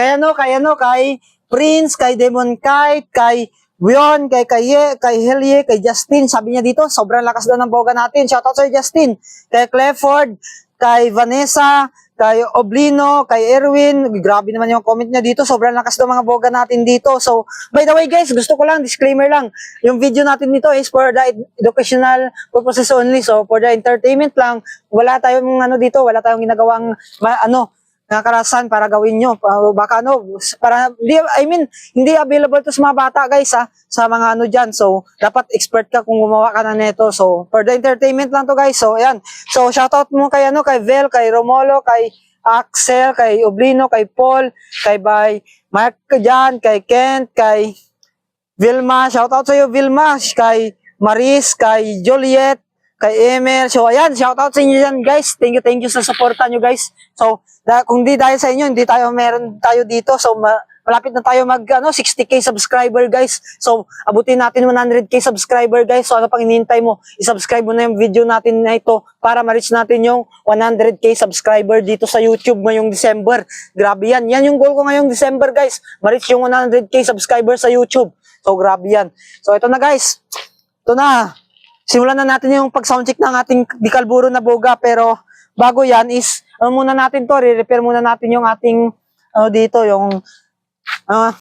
kay ano, kay ano, kay Prince, kay Demon Kite, kay Wion, kay Kaye, kay Helye, kay Justin. Sabi niya dito, sobrang lakas daw ng boga natin. Shoutout sa'yo, Justin. Kay Clefford, kay Vanessa, kay Oblino, kay Erwin. Grabe naman yung comment niya dito. Sobrang lakas daw mga boga natin dito. So, by the way guys, gusto ko lang, disclaimer lang. Yung video natin dito is for the ed- educational purposes only. So, for the entertainment lang, wala tayong ano dito, wala tayong ginagawang ma- ano, nakakarasan para gawin nyo. Baka ano, para, I mean, hindi available to sa mga bata guys ha, sa mga ano dyan. So, dapat expert ka kung gumawa ka na neto. So, for the entertainment lang to guys. So, ayan. So, shoutout mo kay ano, kay Vel, kay Romolo, kay Axel, kay Oblino, kay Paul, kay Bay, Mark dyan, kay Kent, kay Vilma, shoutout sa iyo Vilma, kay Maris, kay Juliet, kay Emel. So ayan, shoutout sa inyo dyan guys. Thank you, thank you sa suporta nyo guys. So da- kung di dahil sa inyo, hindi tayo meron tayo dito. So ma- malapit na tayo mag ano, 60k subscriber guys. So abutin natin 100k subscriber guys. So ano pang hinihintay mo? I-subscribe mo na yung video natin na ito para ma-reach natin yung 100k subscriber dito sa YouTube ngayong December. Grabe yan. Yan yung goal ko ngayong December guys. Ma-reach yung 100k subscriber sa YouTube. So grabe yan. So ito na guys. Ito na. Simulan na natin yung pag-soundcheck ng ating Dikalburo na boga pero bago yan is ano muna natin to, re-repair muna natin yung ating ano dito, yung ah,